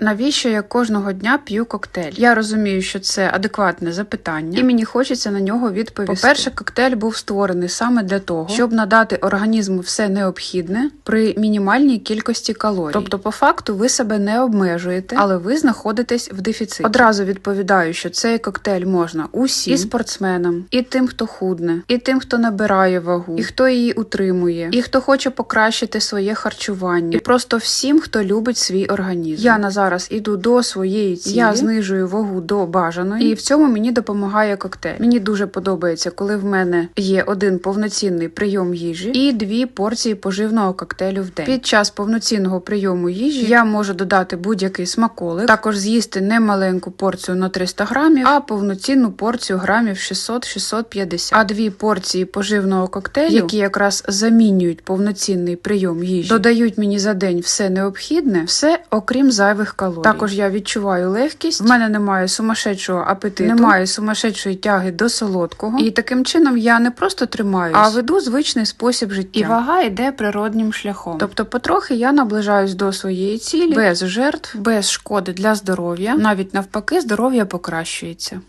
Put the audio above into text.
Навіщо я кожного дня п'ю коктейль? Я розумію, що це адекватне запитання, і мені хочеться на нього відповісти. По-перше, коктейль був створений саме для того, щоб надати організму все необхідне при мінімальній кількості калорій. Тобто, по факту, ви себе не обмежуєте, але ви знаходитесь в дефіциті. Одразу відповідаю, що цей коктейль можна усім і спортсменам, і тим, хто худне, і тим, хто набирає вагу, і хто її утримує, і хто хоче покращити своє харчування, і просто всім, хто любить свій організм. Я на зараз іду до своєї цілі, я знижую вагу до бажаної, і в цьому мені допомагає коктейль. Мені дуже подобається, коли в мене є один повноцінний прийом їжі і дві порції поживного коктейлю в день. Під час повноцінного прийому їжі я можу додати будь-який смаколик, також з'їсти не маленьку порцію на 300 грамів, а повноцінну порцію грамів 600-650. А дві порції поживного коктейлю, які якраз замінюють повноцінний прийом їжі, додають мені за день все необхідне, все окрім зайвих калорій. Також я відчуваю легкість. В мене немає сумасшедшого апетиту, немає сумасшедшої тяги до солодкого. І таким чином я не просто тримаюсь, а веду звичний спосіб життя. І вага йде природнім шляхом. Тобто, потрохи я наближаюсь до своєї цілі без жертв, без шкоди для здоров'я. Навіть навпаки, здоров'я покращується.